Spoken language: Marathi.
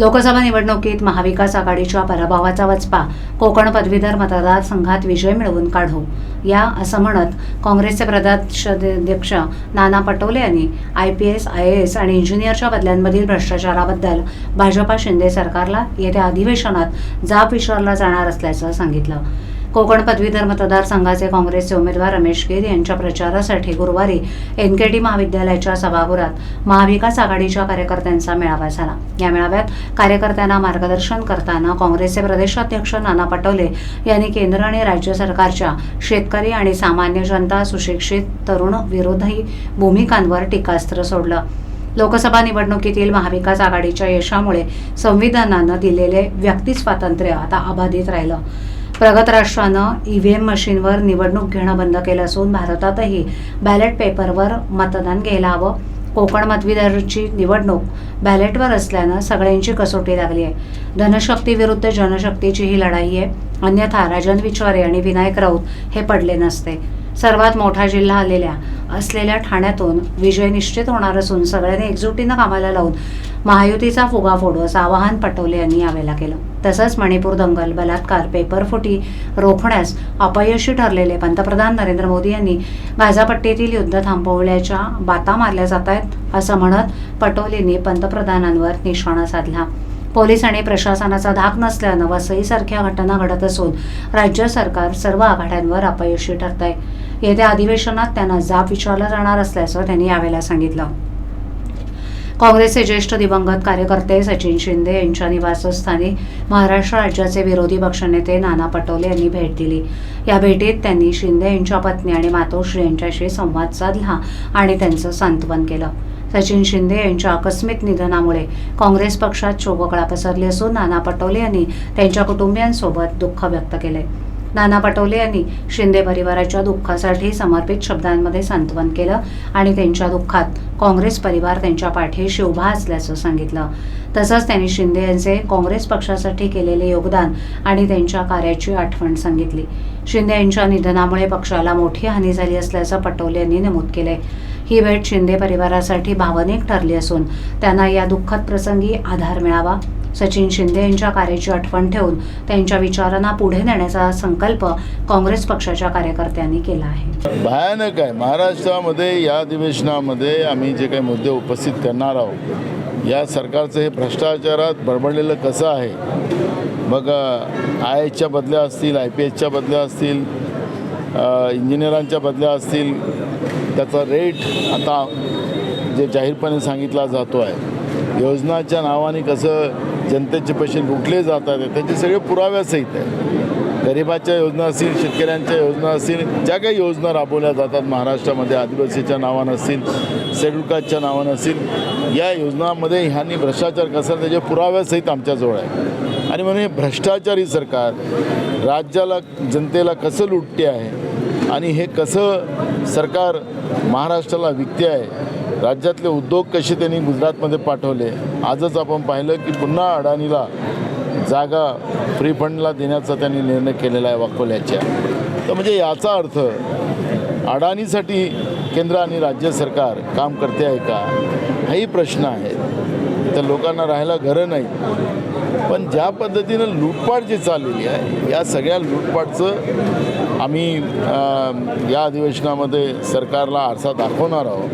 लोकसभा निवडणुकीत महाविकास आघाडीच्या पराभवाचा वचपा कोकण पदवीधर मतदारसंघात विजय मिळवून काढू. या असं म्हणत काँग्रेसचे प्रदेशाध्यक्ष नाना पटोले यांनी I P S I A S आणि इंजिनियरच्या बदल्यांमधील भ्रष्टाचाराबद्दल भाजपा शिंदे सरकारला येत्या अधिवेशनात जाब विचारला जाणार असल्याचं सांगितलं. कोकण पदवीधर मतदारसंघाचे काँग्रेसचे उमेदवार रमेश गिर यांच्या प्रचारासाठी गुरुवारी एनकेटी महाविद्यालयाच्या सभागृहात महाविकास आघाडीच्या कार्यकर्त्यांचा मेळावा झाला. या मेळाव्यात कार्यकर्त्यांना मार्गदर्शन करताना काँग्रेसचे प्रदेशाध्यक्ष नाना पटोले यांनी केंद्र आणि राज्य सरकारच्या शेतकरी आणि सामान्य जनता सुशिक्षित तरुण विरोधी भूमिकांवर टीकास्त्र सोडलं. लोकसभा निवडणुकीतील महाविकास आघाडीच्या यशामुळे संविधानानं दिलेले व्यक्ती स्वातंत्र्य आता अबाधित राहिलं. प्रगत राष्ट्रानं ईव्हीएम मशीनवर निवडणूक घेणं बंद केलं असून भारतातही बॅलेट पेपरवर मतदान घ्यायला हवं कोकण मतविदारची निवडणूक बॅलेटवर असल्यानं सगळ्यांची कसोटी लागली आहे. धनशक्ती विरुद्ध जनशक्तीची ही लढाई आहे. अन्यथा राजन विचारे आणि विनायक राऊत हे पडले नसते. सर्वात मोठा जिल्हा आलेल्या असलेल्या ठाण्यातून विजय निश्चित होणार असून सगळ्यांनी एकजुटीनं कामाला लावून महायुतीचा फुगा फोडू असं आवाहन पटोले यांनी यावेळेला केलं. तसंच मणिपूर दंगल बलात्कार पेपरफुटी रोखण्यास अपयशी ठरलेले पंतप्रधान नरेंद्र मोदी यांनी गाझापट्टीतील युद्ध थांबवल्याच्या बाता मारल्या जात आहेत असं म्हणत पटोलेंनी पंतप्रधानांवर निशाणा साधला. पोलीस आणि प्रशासनाचा धाक नसल्यानं वसईसारख्या घटना घडत असून राज्य सरकार सर्व आघाड्यांवर अपयशी ठरत आहे येत्या अधिवेशनात त्यांना जाब विचारला जाणार असल्याचं त्यांनी यावेळेला सांगितलं. काँग्रेसचे ज्येष्ठ दिवंगत कार्यकर्ते सचिन शिंदे यांच्या निवासस्थानी महाराष्ट्र राज्याचे विरोधी पक्षनेते नाना पटोले यांनी भेट दिली. या भेटीत त्यांनी शिंदे यांच्या पत्नी आणि मातोश्री यांच्याशी संवाद साधला आणि त्यांचं सांत्वन केलं. सचिन शिंदे यांच्या आकस्मिक निधनामुळे काँग्रेस पक्षात शोककळा पसरली असून नाना पटोले यांनी त्यांच्या कुटुंबियांसोबत दुःख व्यक्त केले. नाना पटोले यांनी शिंदे परिवाराच्या दुःखासाठी समर्पित शब्दांमध्ये सांत्वन केलं आणि त्यांच्या दुःखात काँग्रेस परिवार त्यांच्या पाठीशी उभा असल्याचं सांगितलं. तसंच त्यांनी शिंदे यांचे काँग्रेस पक्षासाठी केलेले योगदान आणि त्यांच्या कार्याची आठवण सांगितली. शिंदे यांच्या निधनामुळे पक्षाला मोठी हानी झाली असल्याचं पटोले यांनी नमूद केलंय. ही भेट शिंदे परिवारासाठी भावनिक ठरली असून त्यांना या दुःखद प्रसंगी आधार मिळावा. सचिन शिंदे यांच्या कार्याची आठवण ठेवून त्यांच्या विचारांना पुढे नेण्याचा संकल्प काँग्रेस पक्षाच्या कार्यकर्त्यांनी केला आहे. भयानक आहे. महाराष्ट्रामध्ये या अधिवेशनामध्ये आम्ही जे काही मुद्दे उपस्थित करणार आहोत या सरकारचं हे भ्रष्टाचारात बडबडलेलं कसं आहे? मग आय एचच्या बदल्या असतील आय पी एचच्या बदल्या असतील इंजिनियरांच्या बदल्या असतील त्याचा रेट आता जे जाहीरपणे सांगितला जातो आहे योजनाच्या नावाने कसं जनतेचे पैसे लुटले जातात त्याचे सगळे पुराव्यासहित आहे. गरिबाच्या योजना असतील शेतकऱ्यांच्या योजना असतील ज्या काही योजना राबवल्या जातात महाराष्ट्रामध्ये आदिवासीच्या नावानं असतील शेड्यूल कास्टच्या नावानं असतील या योजनामध्ये ह्यांनी भ्रष्टाचार कसा त्याचे पुराव्यासहित आमच्याजवळ आहे. आणि म्हणून हे भ्रष्टाचारी सरकार राज्याला जनतेला कसं लुटते आहे आणि हे कसं सरकार महाराष्ट्राला विकते आहे राज्यातले उद्योग कसे त्यांनी गुजरातमध्ये पाठवले आजच आपण पाहिलं की पुन्हा अडाणीला जागा फ्री फंडला देण्याचा त्यांनी निर्णय केलेला आहे वाकोल्याच्या. तर म्हणजे याचा अर्थ अडाणीसाठी केंद्र आणि राज्य सरकार काम करते आहे का? हाही प्रश्न आहे. तर लोकांना राहायला घरं नाही. पण ज्या पद्धतीनं लूटपाट जी चाललेली आहे या सगळ्या लूटपाटचं आम्ही या अधिवेशनामध्ये सरकारला आरसा दाखवणार आहोत.